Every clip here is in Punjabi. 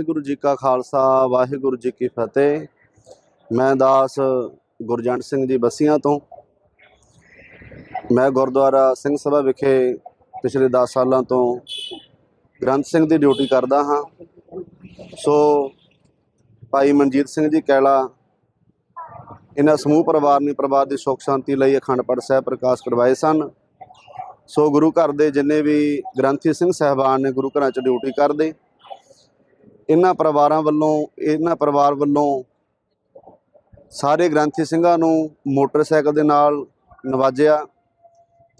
ਵਾਹਿਗੁਰੂ ਜੀ ਕਾ ਖਾਲਸਾ, ਵਾਹਿਗੁਰੂ ਜੀ ਕੀ ਫਤਿਹ। ਮੈਂ ਦਾਸ ਗੁਰਜੰਟ ਸਿੰਘ ਜੀ ਬਸੀਆਂ ਤੋਂ। ਮੈਂ ਗੁਰਦੁਆਰਾ ਸਿੰਘ ਸਭਾ ਵਿਖੇ ਪਿਛਲੇ 10 ਸਾਲਾਂ ਤੋਂ ਗ੍ਰੰਥ ਸਿੰਘ ਦੀ ਡਿਊਟੀ ਕਰਦਾ ਹਾਂ। ਸੋ ਭਾਈ ਮਨਜੀਤ ਸਿੰਘ ਜੀ ਕੈਲਾ, ਇਹਨਾਂ ਸਮੂਹ ਪਰਿਵਾਰ ਨੇ ਪਰਿਵਾਰ ਦੀ ਸੁੱਖ ਸ਼ਾਂਤੀ ਲਈ ਅਖੰਡ ਪਾਠ ਸਾਹਿਬ ਪ੍ਰਕਾਸ਼ ਕਰਵਾਏ ਸਨ। ਸੋ ਗੁਰੂ ਘਰ ਦੇ ਜਿੰਨੇ ਵੀ ਗ੍ਰੰਥੀ ਸਿੰਘ ਸਹਿਬਾਨ ਨੇ ਗੁਰੂ ਘਰਾਂ 'ਚ ਡਿਊਟੀ ਕਰਦੇ ਇਹਨਾਂ ਪਰਿਵਾਰਾਂ ਵੱਲੋਂ, ਇਹਨਾਂ ਪਰਿਵਾਰ ਵੱਲੋਂ ਸਾਰੇ ਗ੍ਰੰਥੀ ਸਿੰਘਾਂ ਨੂੰ ਮੋਟਰਸਾਈਕਲ ਦੇ ਨਾਲ ਨਵਾਜਿਆ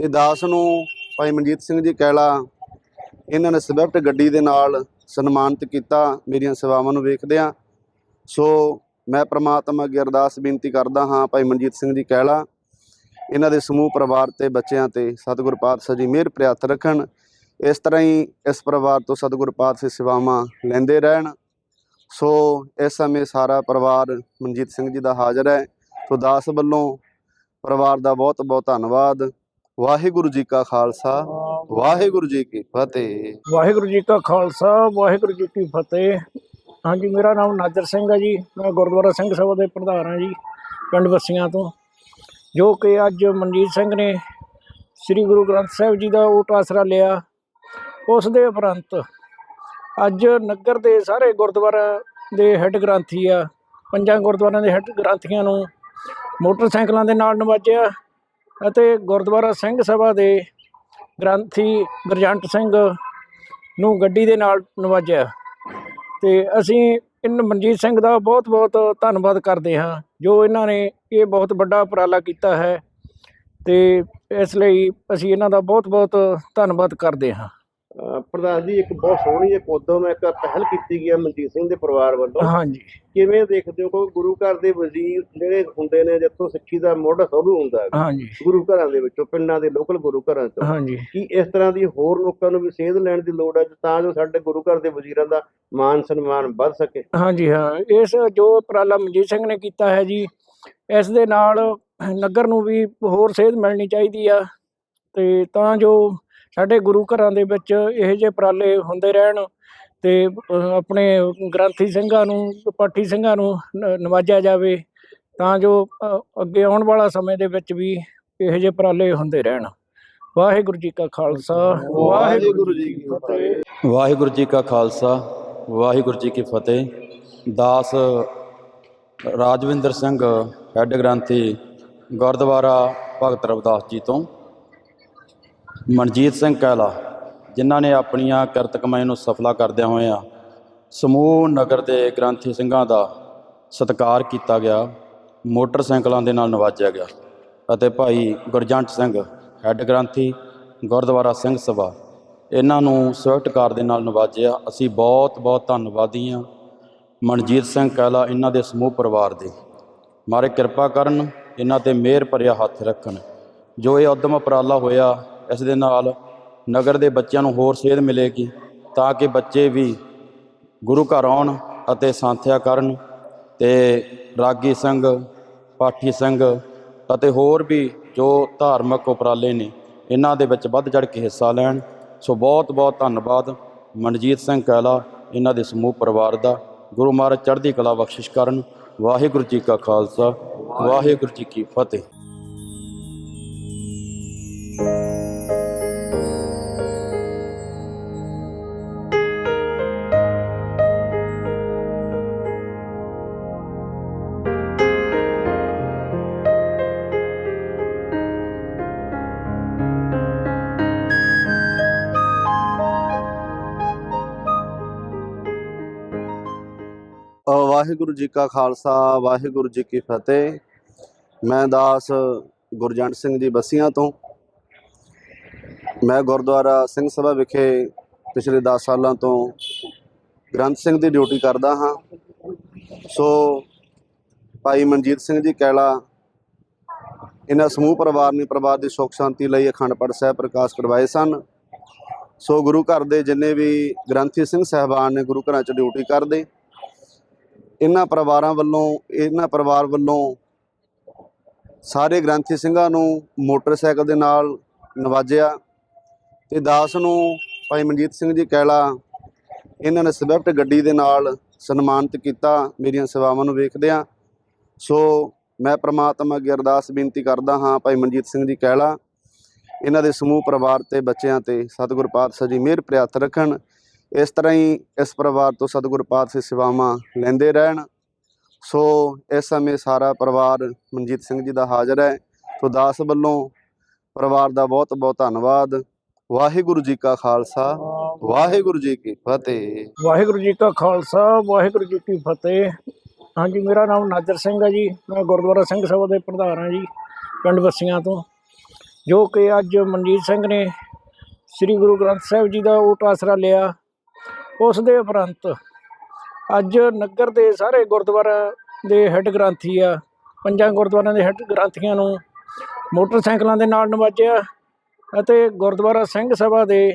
ਤੇ ਦਾਸ ਨੂੰ ਭਾਈ ਮਨਜੀਤ ਸਿੰਘ ਜੀ ਕੈਲਾ, ਇਹਨਾਂ ਨੇ ਸਵਿਫਟ ਗੱਡੀ ਦੇ ਨਾਲ ਸਨਮਾਨਿਤ ਕੀਤਾ। ਮੇਰੀਆਂ ਸੇਵਾਵਾਂ ਨੂੰ ਵੇਖਦਿਆਂ ਸੋ ਮੈਂ ਪ੍ਰਮਾਤਮਾ ਅੱਗੇ ਅਰਦਾਸ ਬੇਨਤੀ ਕਰਦਾ ਹਾਂ ਭਾਈ ਮਨਜੀਤ ਸਿੰਘ ਜੀ ਕੈਲਾ, ਇਹਨਾਂ ਦੇ ਸਮੂਹ ਪਰਿਵਾਰ ਤੇ ਬੱਚਿਆਂ ਤੇ ਸਤਿਗੁਰ ਪਾਤਸ਼ਾਹ ਜੀ ਮਿਹਰ ਪ੍ਰਿਆਤ ਰੱਖਣ। ਇਸ ਤਰ੍ਹਾਂ ਹੀ ਇਸ ਪਰਿਵਾਰ ਤੋਂ ਸਤਿਗੁਰ ਪਾਤਸ਼ਾਹ ਸੇਵਾਵਾਂ ਲੈਂਦੇ ਰਹਿਣ। ਸੋ ਇਸ ਸਮੇਂ ਸਾਰਾ ਪਰਿਵਾਰ ਮਨਜੀਤ ਸਿੰਘ ਜੀ ਦਾ ਹਾਜ਼ਰ ਹੈ। ਸੋ ਦਾਸ ਵੱਲੋਂ ਪਰਿਵਾਰ ਦਾ ਬਹੁਤ ਬਹੁਤ ਧੰਨਵਾਦ। ਵਾਹਿਗੁਰੂ ਜੀ ਕਾ ਖਾਲਸਾ, ਵਾਹਿਗੁਰੂ ਜੀ ਕੀ ਫਤਿਹ। ਵਾਹਿਗੁਰੂ ਜੀ ਕਾ ਖਾਲਸਾ, ਵਾਹਿਗੁਰੂ ਜੀ ਕੀ ਫਤਿਹ। ਹਾਂਜੀ, ਮੇਰਾ ਨਾਮ ਨਾਜਰ ਸਿੰਘ ਹੈ ਜੀ। ਮੈਂ ਗੁਰਦੁਆਰਾ ਸਿੰਘ ਸਭਾ ਦੇ ਪ੍ਰਧਾਨ ਹਾਂ ਜੀ, ਪਿੰਡ ਬੱਸੀਆਂ ਤੋਂ। ਜੋ ਕਿ ਅੱਜ ਮਨਜੀਤ ਸਿੰਘ ਨੇ ਸ੍ਰੀ ਗੁਰੂ ਗ੍ਰੰਥ ਸਾਹਿਬ ਜੀ ਦਾ ਓਟ ਆਸਰਾ ਲਿਆ। ਉਸ ਦੇ ਉਪਰੰਤ ਅੱਜ ਨਗਰ ਦੇ ਸਾਰੇ ਗੁਰਦੁਆਰਾ ਦੇ ਹੈੱਡ ਗ੍ਰੰਥੀ ਆ, ਪੰਜਾਂ ਗੁਰਦੁਆਰਿਆਂ ਦੇ ਹੈੱਡ ਗ੍ਰੰਥੀਆਂ ਨੂੰ ਮੋਟਰਸਾਈਕਲਾਂ ਦੇ ਨਾਲ ਨਵਾਜਿਆ ਅਤੇ ਗੁਰਦੁਆਰਾ ਸਿੰਘ ਸਭਾ ਦੇ ਗ੍ਰੰਥੀ ਗੁਰਜੰਟ ਸਿੰਘ ਨੂੰ ਗੱਡੀ ਦੇ ਨਾਲ ਨਵਾਜਿਆ। ਤੇ ਅਸੀਂ ਇਨ ਮਨਜੀਤ ਸਿੰਘ ਦਾ ਬਹੁਤ ਬਹੁਤ ਧੰਨਵਾਦ ਕਰਦੇ ਹਾਂ, ਜੋ ਇਹਨਾਂ ਨੇ ਇਹ ਬਹੁਤ ਵੱਡਾ ਉਪਰਾਲਾ ਕੀਤਾ ਹੈ ਤੇ ਇਸ ਲਈ ਅਸੀਂ ਇਹਨਾਂ ਦਾ ਬਹੁਤ ਬਹੁਤ ਧੰਨਵਾਦ ਕਰਦੇ ਹਾਂ। ਪ੍ਰਧਾਨ ਜੀ ਇੱਕ ਬਹੁਤ ਸੋਹਣੀ ਇੱਕ ਉਦਮ ਇੱਕ ਪਹਿਲ ਕੀਤੀ ਗਈ ਹੈ ਮਨਜੀਤ ਸਿੰਘ ਦੇ ਪਰਿਵਾਰ ਵੱਲੋਂ। ਹਾਂਜੀ। ਕਿਵੇਂ ਦੇਖਦੇ ਹੋ? ਕਿ ਗੁਰੂ ਘਰ ਦੇ ਵਜ਼ੀਰ ਜਿਹੜੇ ਹੁੰਦੇ ਨੇ ਜਿੱਥੋਂ ਸਿੱਖੀ ਦਾ ਮੁੱਢ ਸ਼ੁਰੂ ਹੁੰਦਾ ਹੈ ਹਾਂਜੀ। ਗੁਰੂ ਘਰਾਂ ਦੇ ਵਿੱਚੋਂ ਪਿੰਡਾਂ ਦੇ ਲੋਕਲ ਗੁਰੂ ਘਰਾਂ ਤੋਂ ਹਾਂਜੀ। ਕੀ ਇਸ ਤਰ੍ਹਾਂ ਦੀ ਹੋਰ ਲੋਕਾਂ ਨੂੰ ਵੀ ਸੇਧ ਲੈਣ ਦੀ ਲੋੜ ਹੈ ਤਾਂ ਜੋ ਸਾਡੇ ਗੁਰੂ ਘਰ ਦੇ ਵਜ਼ੀਰਾਂ ਦਾ ਮਾਨ ਸਨਮਾਨ ਵੱਧ ਸਕੇ? ਹਾਂਜੀ ਹਾਂ। ਇਸ ਜੋ ਉਪਰਾਲਾ ਮਨਜੀਤ ਸਿੰਘ ਨੇ ਕੀਤਾ ਹੈ ਜੀ ਇਸ ਦੇ ਨਾਲ ਨਗਰ ਨੂੰ ਵੀ ਹੋਰ ਸੇਧ ਮਿਲਣੀ ਚਾਹੀਦੀ ਆ। ਤੇ ਤਾਂ ਜੋ ਸਾਡੇ ਗੁਰੂ ਘਰਾਂ ਦੇ ਵਿੱਚ ਇਹੋ ਜਿਹੇ ਉਪਰਾਲੇ ਹੁੰਦੇ ਰਹਿਣ ਤੇ ਆਪਣੇ ਗ੍ਰੰਥੀ ਸਿੰਘਾਂ ਨੂੰ ਪਾਠੀ ਸਿੰਘਾਂ ਨੂੰ ਨ- ਨਵਾਜਿਆ ਜਾਵੇ ਤਾਂ ਜੋ ਅੱਗੇ ਆਉਣ ਵਾਲਾ ਸਮੇਂ ਦੇ ਵਿੱਚ ਵੀ ਇਹੋ ਜਿਹੇ ਉਪਰਾਲੇ ਹੁੰਦੇ ਰਹਿਣ। ਵਾਹਿਗੁਰੂ ਜੀ ਕਾ ਖਾਲਸਾ। ਵਾਹਿਗੁਰੂ ਜੀ ਕੀ ਫਤਿਹ। ਵਾਹਿਗੁਰੂ ਜੀ ਕਾ ਖਾਲਸਾ ਵਾਹਿਗੁਰੂ ਜੀ ਕੀ ਫਤਿਹ। ਦਾਸ ਰਾਜਵਿੰਦਰ ਸਿੰਘ ਹੈੱਡ ਗ੍ਰੰਥੀ ਗੁਰਦੁਆਰਾ ਭਗਤ ਰਵਿਦਾਸ ਜੀ ਤੋਂ। ਮਨਜੀਤ ਸਿੰਘ ਕਹਿਲਾ ਜਿਨ੍ਹਾਂ ਨੇ ਆਪਣੀਆਂ ਕਿਰਤ ਕਮਾਈ ਨੂੰ ਸਫਲਾ ਕਰਦਿਆਂ ਹੋਇਆਂ ਸਮੂਹ ਨਗਰ ਦੇ ਗ੍ਰੰਥੀ ਸਿੰਘਾਂ ਦਾ ਸਤਿਕਾਰ ਕੀਤਾ ਗਿਆ, ਮੋਟਰਸਾਈਕਲਾਂ ਦੇ ਨਾਲ ਨਵਾਜਿਆ ਗਿਆ ਅਤੇ ਭਾਈ ਗੁਰਜੰਟ ਸਿੰਘ, ਹੈੱਡ ਗ੍ਰੰਥੀ, ਗੁਰਦੁਆਰਾ ਸਿੰਘ ਸਭਾ, ਇਹਨਾਂ ਨੂੰ ਸਵਿਫਟ ਕਾਰ ਦੇ ਨਾਲ ਨਵਾਜਿਆ। ਅਸੀਂ ਬਹੁਤ ਬਹੁਤ ਧੰਨਵਾਦੀ ਹਾਂ ਮਨਜੀਤ ਸਿੰਘ ਕਹਿਲਾ ਇਹਨਾਂ ਦੇ ਸਮੂਹ ਪਰਿਵਾਰ ਦੇ। ਮਾਰੇ ਕਿਰਪਾ ਕਰਨ, ਇਹਨਾਂ ਤੇ ਮਿਹਰ ਭਰਿਆ ਹੱਥ ਰੱਖਣ। ਜੋ ਇਹ ਉਦਮ ਉਪਰਾਲਾ ਹੋਇਆ ਇਸ ਦੇ ਨਾਲ ਨਗਰ ਦੇ ਬੱਚਿਆਂ ਨੂੰ ਹੋਰ ਸੇਧ ਮਿਲੇਗੀ ਤਾਂ ਕਿ ਬੱਚੇ ਵੀ ਗੁਰੂ ਘਰ ਆਉਣ ਅਤੇ ਸੰਥਿਆ ਕਰਨ ਤੇ ਰਾਗੀ ਸਿੰਘ, ਪਾਠੀ ਸਿੰਘ ਅਤੇ ਹੋਰ ਵੀ ਜੋ ਧਾਰਮਿਕ ਉਪਰਾਲੇ ਨੇ, ਇਹਨਾਂ ਦੇ ਵਿੱਚ ਵੱਧ ਚੜ ਕੇ ਹਿੱਸਾ ਲੈਣ। ਸੋ ਬਹੁਤ ਬਹੁਤ ਧੰਨਵਾਦ ਮਨਜੀਤ ਸਿੰਘ ਕੈਲਾ, ਇਹਨਾਂ ਦੇ ਸਮੂਹ ਪਰਿਵਾਰ ਦਾ। ਗੁਰੂ ਮਹਾਰਾਜ ਚੜ੍ਹਦੀ ਕਲਾ ਬਖਸ਼ਿਸ਼ ਕਰਨ। ਵਾਹਿਗੁਰੂ ਜੀ ਕਾ ਖਾਲਸਾ, ਵਾਹਿਗੁਰੂ ਜੀ ਕੀ ਫਤਿਹ। ਵਾਹਿਗੁਰੂ ਜੀ ਕਾ ਖਾਲਸਾ, ਵਾਹਿਗੁਰੂ ਜੀ ਕੀ ਫਤਿਹ। ਮੈਂ ਦਾਸ ਗੁਰਜੰਟ ਸਿੰਘ ਜੀ ਬਸੀਆਂ ਤੋਂ। ਮੈਂ ਗੁਰਦੁਆਰਾ ਸਿੰਘ ਸਭਾ ਵਿਖੇ ਪਿਛਲੇ 10 ਸਾਲਾਂ ਤੋਂ ਗ੍ਰੰਥ ਸਿੰਘ ਦੀ ਡਿਊਟੀ ਕਰਦਾ ਹਾਂ। ਸੋ ਭਾਈ ਮਨਜੀਤ ਸਿੰਘ ਜੀ ਕੈਲਾ, ਇਹਨਾਂ ਸਮੂਹ ਪਰਿਵਾਰ ਨੇ ਪਰਿਵਾਰ ਦੀ ਸੁੱਖ ਸ਼ਾਂਤੀ ਲਈ ਅਖੰਡ ਪਾਠ ਸਾਹਿਬ ਪ੍ਰਕਾਸ਼ ਕਰਵਾਏ ਸਨ। ਸੋ ਗੁਰੂ ਘਰ ਦੇ ਜਿੰਨੇ ਵੀ ਗ੍ਰੰਥੀ ਸਿੰਘ ਸਹਿਬਾਨ ਨੇ ਗੁਰੂ ਘਰਾਂ 'ਚ ਡਿਊਟੀ ਕਰਦੇ ਇਹਨਾਂ ਪਰਿਵਾਰਾਂ ਵੱਲੋਂ, ਇਹਨਾਂ ਪਰਿਵਾਰ ਵੱਲੋਂ ਸਾਰੇ ਗ੍ਰੰਥੀ ਸਿੰਘਾਂ ਨੂੰ ਮੋਟਰਸਾਈਕਲ ਦੇ ਨਾਲ ਨਵਾਜਿਆ ਤੇ ਦਾਸ ਨੂੰ ਭਾਈ ਮਨਜੀਤ ਸਿੰਘ ਜੀ ਕੈਲਾ, ਇਹਨਾਂ ਨੇ ਸਵਿਫਟ ਗੱਡੀ ਦੇ ਨਾਲ ਸਨਮਾਨਿਤ ਕੀਤਾ। ਮੇਰੀਆਂ ਸੇਵਾਵਾਂ ਨੂੰ ਵੇਖਦਿਆਂ ਸੋ ਮੈਂ ਪ੍ਰਮਾਤਮਾ ਅੱਗੇ ਅਰਦਾਸ ਬੇਨਤੀ ਕਰਦਾ ਹਾਂ ਭਾਈ ਮਨਜੀਤ ਸਿੰਘ ਜੀ ਕਹਿਲਾ ਇਹਨਾਂ ਦੇ ਸਮੂਹ ਪਰਿਵਾਰ ਤੇ ਬੱਚਿਆਂ ਤੇ ਸਤਿਗੁਰ ਪਾਤਸ਼ਾਹ ਜੀ ਮਿਹਰ ਭਰਿਆ ਰੱਖਣ। ਇਸ ਤਰ੍ਹਾਂ ਹੀ ਇਸ ਪਰਿਵਾਰ ਤੋਂ ਸਤਿਗੁਰ ਪਾਤਸ਼ਾਹ ਸੇਵਾਵਾਂ ਲੈਂਦੇ ਰਹਿਣ। ਸੋ ਇਸ ਸਮੇਂ ਸਾਰਾ ਪਰਿਵਾਰ ਮਨਜੀਤ ਸਿੰਘ ਜੀ ਦਾ ਹਾਜ਼ਰ ਹੈ। ਸੋ ਦਾਸ ਵੱਲੋਂ ਪਰਿਵਾਰ ਦਾ ਬਹੁਤ ਬਹੁਤ ਧੰਨਵਾਦ। ਵਾਹਿਗੁਰੂ ਜੀ ਕਾ ਖਾਲਸਾ, ਵਾਹਿਗੁਰੂ ਜੀ ਕੀ ਫਤਿਹ। ਵਾਹਿਗੁਰੂ ਜੀ ਕਾ ਖਾਲਸਾ, ਵਾਹਿਗੁਰੂ ਜੀ ਕੀ ਫਤਿਹ। ਹਾਂਜੀ, ਮੇਰਾ ਨਾਮ ਨਾਜਰ ਸਿੰਘ ਹੈ ਜੀ। ਮੈਂ ਗੁਰਦੁਆਰਾ ਸਿੰਘ ਸਭਾ ਦੇ ਪ੍ਰਧਾਨ ਹਾਂ ਜੀ, ਪਿੰਡ ਬੱਸੀਆਂ ਤੋਂ। ਜੋ ਕਿ ਅੱਜ ਮਨਜੀਤ ਸਿੰਘ ਨੇ ਸ੍ਰੀ ਗੁਰੂ ਗ੍ਰੰਥ ਸਾਹਿਬ ਜੀ ਦਾ ਓਟ ਆਸਰਾ ਲਿਆ। ਉਸ ਦੇ ਉਪਰੰਤ ਅੱਜ ਨਗਰ ਦੇ ਸਾਰੇ ਗੁਰਦੁਆਰਾ ਦੇ ਹੈੱਡ ਗ੍ਰੰਥੀ ਆ। ਪੰਜਾਂ ਗੁਰਦੁਆਰਿਆਂ ਦੇ ਹੈੱਡ ਗ੍ਰੰਥੀਆਂ ਨੂੰ ਮੋਟਰਸਾਈਕਲਾਂ ਦੇ ਨਾਲ ਨਵਾਜਿਆ ਅਤੇ ਗੁਰਦੁਆਰਾ ਸਿੰਘ ਸਭਾ ਦੇ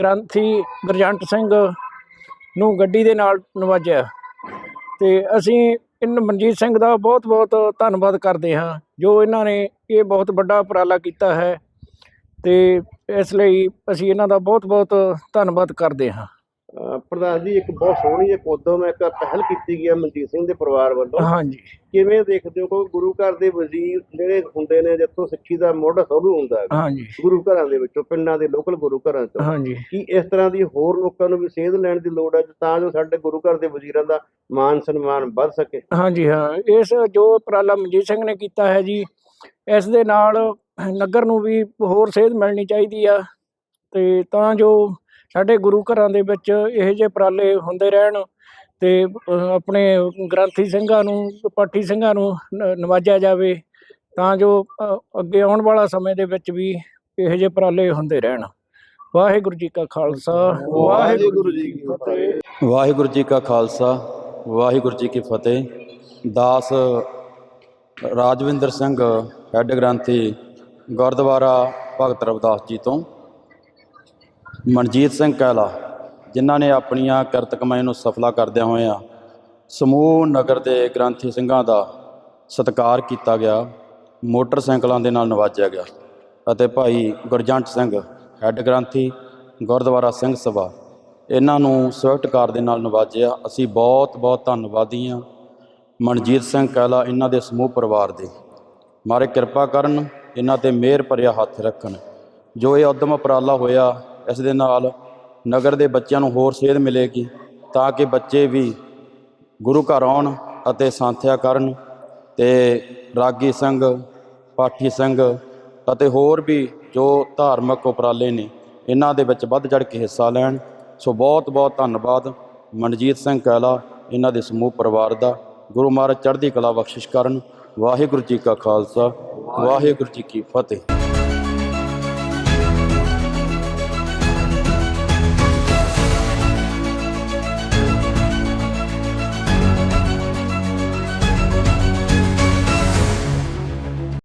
ਗ੍ਰੰਥੀ ਗੁਰਜੰਟ ਸਿੰਘ ਨੂੰ ਗੱਡੀ ਦੇ ਨਾਲ ਨਵਾਜਿਆ। ਤੇ ਅਸੀਂ ਇਨ ਮਨਜੀਤ ਸਿੰਘ ਦਾ ਬਹੁਤ ਬਹੁਤ ਧੰਨਵਾਦ ਕਰਦੇ ਹਾਂ, ਜੋ ਇਹਨਾਂ ਨੇ ਇਹ ਬਹੁਤ ਵੱਡਾ ਉਪਰਾਲਾ ਕੀਤਾ ਹੈ। ਤੇ ਇਸ ਲਈ ਅਸੀਂ ਇਹਨਾਂ ਦਾ ਬਹੁਤ ਬਹੁਤ ਧੰਨਵਾਦ ਕਰਦੇ ਹਾਂ। ਪ੍ਰਧਾਨ ਜੀ ਇੱਕ ਬਹੁਤ ਸੋਹਣੀ ਇੱਕ ਉਦਮ ਇੱਕ ਪਹਿਲ ਕੀਤੀ ਗਈ ਹੈ ਮਨਜੀਤ ਸਿੰਘ ਦੇ ਪਰਿਵਾਰ ਵੱਲੋਂ। ਹਾਂਜੀ। ਕਿਵੇਂ ਦੇਖਦੇ ਹੋ ਕਿ ਗੁਰੂ ਘਰ ਦੇ ਵਜ਼ੀਰ ਜਿਹੜੇ ਹੁੰਦੇ ਨੇ ਜਿੱਥੋਂ ਸਿੱਖੀ ਦਾ ਮੁੱਢ ਸ਼ੁਰੂ ਹੁੰਦਾ ਹੈ ਹਾਂਜੀ। ਗੁਰੂ ਘਰਾਂ ਦੇ ਵਿੱਚੋਂ ਪਿੰਡਾਂ ਦੇ ਲੋਕਲ ਗੁਰੂ ਘਰਾਂ ਤੋਂ ਹਾਂਜੀ। ਕੀ ਇਸ ਤਰ੍ਹਾਂ ਦੀ ਹੋਰ ਲੋਕਾਂ ਨੂੰ ਵੀ ਸੇਧ ਲੈਣ ਦੀ ਲੋੜ ਹੈ ਤਾਂ ਜੋ ਸਾਡੇ ਗੁਰੂ ਘਰ ਦੇ ਵਜ਼ੀਰਾਂ ਦਾ ਮਾਨ ਸਨਮਾਨ ਵੱਧ ਸਕੇ? ਹਾਂਜੀ ਹਾਂ। ਇਸ ਜੋ ਉਪਰਾਲਾ ਮਨਜੀਤ ਸਿੰਘ ਨੇ ਕੀਤਾ ਹੈ ਜੀ ਇਸ ਦੇ ਨਾਲ ਨਗਰ ਨੂੰ ਵੀ ਹੋਰ ਸੇਧ ਮਿਲਣੀ ਚਾਹੀਦੀ ਆ ਤੇ ਤਾਂ ਜੋ ਸਾਡੇ ਗੁਰੂ ਘਰਾਂ ਦੇ ਵਿੱਚ ਇਹੋ ਜਿਹੇ ਉਪਰਾਲੇ ਹੁੰਦੇ ਰਹਿਣ ਤੇ ਆਪਣੇ ਗ੍ਰੰਥੀ ਸਿੰਘਾਂ ਨੂੰ ਪਾਠੀ ਸਿੰਘਾਂ ਨੂੰ ਨ- ਨਵਾਜਿਆ ਜਾਵੇ ਤਾਂ ਜੋ ਅੱਗੇ ਆਉਣ ਵਾਲਾ ਸਮੇਂ ਦੇ ਵਿੱਚ ਵੀ ਇਹੋ ਜਿਹੇ ਉਪਰਾਲੇ ਹੁੰਦੇ ਰਹਿਣ। ਵਾਹਿਗੁਰੂ ਜੀ ਕਾ ਖਾਲਸਾ। ਵਾਹਿਗੁਰੂ ਜੀ ਕੀ ਫਤਿਹ। ਵਾਹਿਗੁਰੂ ਜੀ ਕਾ ਖਾਲਸਾ ਵਾਹਿਗੁਰੂ ਜੀ ਕੀ ਫਤਿਹ। ਦਾਸ ਰਾਜਵਿੰਦਰ ਸਿੰਘ ਹੈੱਡ ਗ੍ਰੰਥੀ ਗੁਰਦੁਆਰਾ ਭਗਤ ਰਵਿਦਾਸ ਜੀ ਤੋਂ। ਮਨਜੀਤ ਸਿੰਘ ਕਹਿਲਾ ਜਿਨ੍ਹਾਂ ਨੇ ਆਪਣੀਆਂ ਕਿਰਤ ਕਮਾਈ ਨੂੰ ਸਫਲਾ ਕਰਦਿਆਂ ਹੋਇਆਂ ਸਮੂਹ ਨਗਰ ਦੇ ਗ੍ਰੰਥੀ ਸਿੰਘਾਂ ਦਾ ਸਤਿਕਾਰ ਕੀਤਾ ਗਿਆ ਮੋਟਰਸਾਈਕਲਾਂ ਦੇ ਨਾਲ ਨਵਾਜਿਆ ਗਿਆ ਅਤੇ ਭਾਈ ਗੁਰਜੰਟ ਸਿੰਘ, ਹੈੱਡ ਗ੍ਰੰਥੀ, ਗੁਰਦੁਆਰਾ ਸਿੰਘ ਸਭਾ, ਇਹਨਾਂ ਨੂੰ ਸਵਿਫਟ ਕਾਰ ਦੇ ਨਾਲ ਨਵਾਜਿਆ। ਅਸੀਂ ਬਹੁਤ ਬਹੁਤ ਧੰਨਵਾਦੀ ਹਾਂ ਮਨਜੀਤ ਸਿੰਘ ਕਹਿਲਾ ਇਹਨਾਂ ਦੇ ਸਮੂਹ ਪਰਿਵਾਰ ਦੇ। ਮਾਰੇ ਕਿਰਪਾ ਕਰਨ, ਇਹਨਾਂ ਤੇ ਮਿਹਰ ਭਰਿਆ ਹੱਥ ਰੱਖਣ। ਜੋ ਇਹ ਉਦਮ ਉਪਰਾਲਾ ਹੋਇਆ ਇਸ ਦੇ ਨਾਲ ਨਗਰ ਦੇ ਬੱਚਿਆਂ ਨੂੰ ਹੋਰ ਸੇਧ ਮਿਲੇਗੀ ਤਾਂ ਕਿ ਬੱਚੇ ਵੀ ਗੁਰੂ ਘਰ ਆਉਣ ਅਤੇ ਸੰਥਿਆ ਕਰਨ ਤੇ ਰਾਗੀ ਸਿੰਘ, ਪਾਠੀ ਸਿੰਘ ਅਤੇ ਹੋਰ ਵੀ ਜੋ ਧਾਰਮਿਕ ਉਪਰਾਲੇ ਨੇ, ਇਹਨਾਂ ਦੇ ਵਿੱਚ ਵੱਧ ਚੜ ਕੇ ਹਿੱਸਾ ਲੈਣ। ਸੋ ਬਹੁਤ ਬਹੁਤ ਧੰਨਵਾਦ ਮਨਜੀਤ ਸਿੰਘ ਕਹਿਲਾ ਇਹਨਾਂ ਦੇ ਸਮੂਹ ਪਰਿਵਾਰ ਦਾ। ਗੁਰੂ ਮਹਾਰਾਜ ਚੜ੍ਹਦੀ ਕਲਾ ਬਖਸ਼ਿਸ਼ ਕਰਨ। ਵਾਹਿਗੁਰੂ ਜੀ ਕਾ ਖਾਲਸਾ, ਵਾਹਿਗੁਰੂ ਜੀ ਕੀ ਫਤਿਹ।